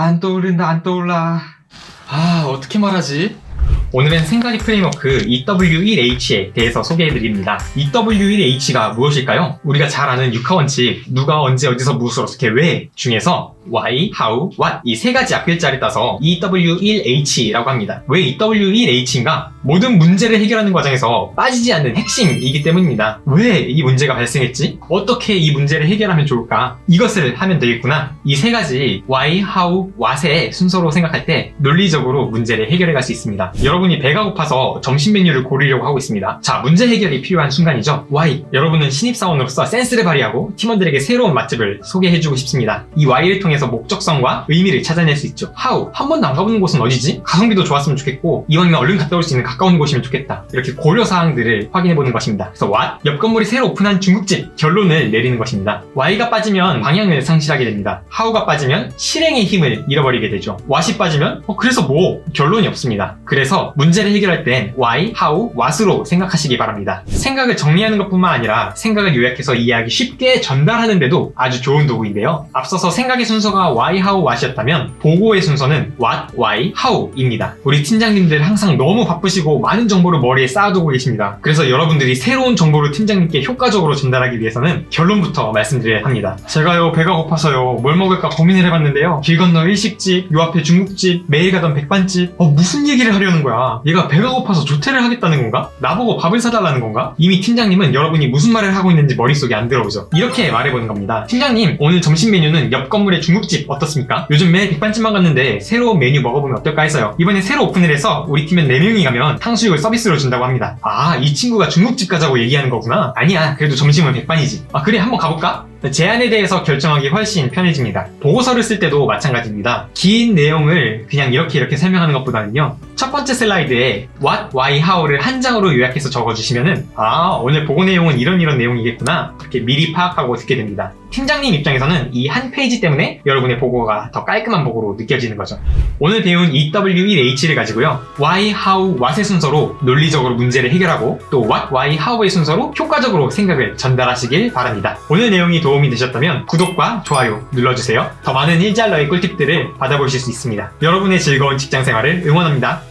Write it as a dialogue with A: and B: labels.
A: 안 떠오른다, 안 떠올라. 아, 어떻게 말하지? 오늘은 생각의 프레임워크 EW1H에 대해서 소개해드립니다. EW1H가 무엇일까요? 우리가 잘 아는 육하 원칙, 누가 언제 어디서 무엇을 어떻게 왜 중에서 why, how, what 이 세 가지 앞글자를 따서 EW1H라고 합니다. 왜 EW1H인가? 모든 문제를 해결하는 과정에서 빠지지 않는 핵심이기 때문입니다. 왜 이 문제가 발생했지? 어떻게 이 문제를 해결하면 좋을까? 이것을 하면 되겠구나. 이 세 가지 why, how, what의 순서로 생각할 때 논리적으로 문제를 해결해 갈 수 있습니다. 여러분이 배가 고파서 점심 메뉴를 고르려고 하고 있습니다. 자, 문제 해결이 필요한 순간이죠. why. 여러분은 신입사원으로서 센스를 발휘하고 팀원들에게 새로운 맛집을 소개해주고 싶습니다. 이 why를 통해 서 목적성과 의미를 찾아낼 수 있죠. how. 한 번도 안 가보는 곳은 어디지? 가성비도 좋았으면 좋겠고 이왕이면 얼른 갔다 올 수 있는 가까운 곳이면 좋겠다. 이렇게 고려 사항들을 확인해 보는 것입니다. 그래서 what? 옆 건물이 새로 오픈한 중국집. 결론을 내리는 것입니다. why가 빠지면 방향을 상실하게 됩니다. how가 빠지면 실행의 힘을 잃어버리게 되죠. what이 빠지면 어, 그래서 뭐? 결론이 없습니다. 그래서 문제를 해결할 땐 why, how, what으로 생각하시기 바랍니다. 생각을 정리하는 것뿐만 아니라 생각을 요약해서 이해하기 쉽게 전달하는데도 아주 좋은 도구인데요. 앞서서 생각의 순서 가 why, how, what이었다면 보고의 순서는 what, why, how입니다. 우리 팀장님들 항상 너무 바쁘시고 많은 정보를 머리에 쌓아두고 계십니다. 그래서 여러분들이 새로운 정보를 팀장님께 효과적으로 전달하기 위해서는 결론부터 말씀드려야 합니다. 제가요 배가 고파서요 뭘 먹을까 고민을 해봤는데요. 길 건너 일식집, 요 앞에 중국집, 매일 가던 백반집 어 무슨 얘기를 하려는 거야? 얘가 배가 고파서 조퇴를 하겠다는 건가? 나보고 밥을 사달라는 건가? 이미 팀장님은 여러분이 무슨 말을 하고 있는지 머릿속에 안 들어오죠. 이렇게 말해보는 겁니다. 팀장님 오늘 점심 메뉴는 옆 건물의 중 국집 어떻습니까? 요즘 매일 백반집만 갔는데 새로운 메뉴 먹어보면 어떨까 해서요. 이번에 새로 오픈을 해서 우리 팀엔 4명이 가면 탕수육을 서비스로 준다고 합니다. 아, 이 친구가 중국집 가자고 얘기하는 거구나. 아니야, 그래도 점심은 백반이지. 아, 그래, 한번 가볼까? 제안에 대해서 결정하기 훨씬 편해집니다. 보고서를 쓸 때도 마찬가지입니다. 긴 내용을 그냥 이렇게 이렇게 설명하는 것보다는요. 첫 번째 슬라이드에 what, why, how를 한 장으로 요약해서 적어주시면은 아 오늘 보고 내용은 이런 이런 내용이겠구나 이렇게 미리 파악하고 듣게 됩니다. 팀장님 입장에서는 이 한 페이지 때문에 여러분의 보고가 더 깔끔한 보고로 느껴지는 거죠. 오늘 배운 EW1H를 가지고요. why, how, what의 순서로 논리적으로 문제를 해결하고 또 what, why, how의 순서로 효과적으로 생각을 전달하시길 바랍니다. 오늘 내용이 도 움이 되셨다면 구독과 좋아요 눌러주세요. 더 많은 일잘러의 꿀팁들을 받아보실 수 있습니다. 여러분의 즐거운 직장 생활을 응원합니다.